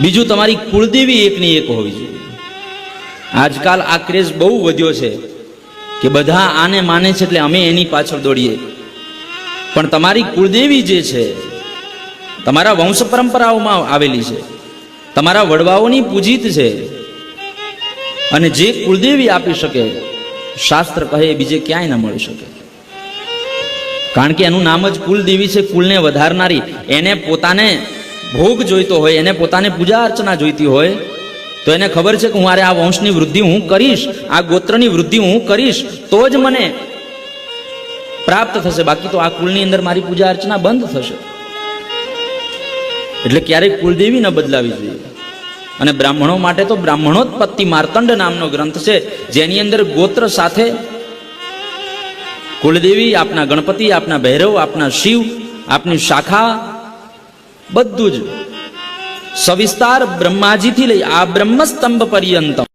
બીજું તમારી કુળદેવી એકની એક હોવી જોઈએ. આજકાલ આ ક્રેઝ બહુ વધ્યો છે કે બધા આને માને છે એટલે અમે એની પાછળ દોડીએ. પણ તમારી કુળદેવી જે છે, તમારા વંશ પરંપરાઓમાં આવેલી છે, તમારા વડવાઓની પૂજિત છે, અને જે કુળદેવી આપી શકે, શાસ્ત્ર કહે બીજે ક્યાંય ન મળી શકે. કારણ કે એનું નામ જ કુલદેવી છે કુલને વધારનારી. એને પોતાને ભોગ જોઈતો હોય, એને પોતાને પૂજા અર્ચના જોઈતી હોય, તો એને ખબર છે કે હું મારે આ વંશની વૃદ્ધિ હું કરીશ, આ ગોત્રની વૃદ્ધિ હું કરીશ, તો જ મને પ્રાપ્ત થશે. બાકી તો આ કુલની અંદર મારી પૂજા અર્ચના બંધ થશે. એટલે ક્યારેય કુલદેવી ન બદલાવી જોઈએ. અને બ્રાહ્મણો માટે તો બ્રાહ્મણોત્પત્તિ માર્તંડ નામનો ગ્રંથ છે, જેની અંદર ગોત્ર સાથે કુલદેવી આપના ગણપતિ, આપના ભૈરવ, આપના શિવ, આપની શાખા બધું જ. સવિસ્તાર બ્રહ્માજીથી લઈ આ બ્રહ્મસ્તંભ પર્યંતમ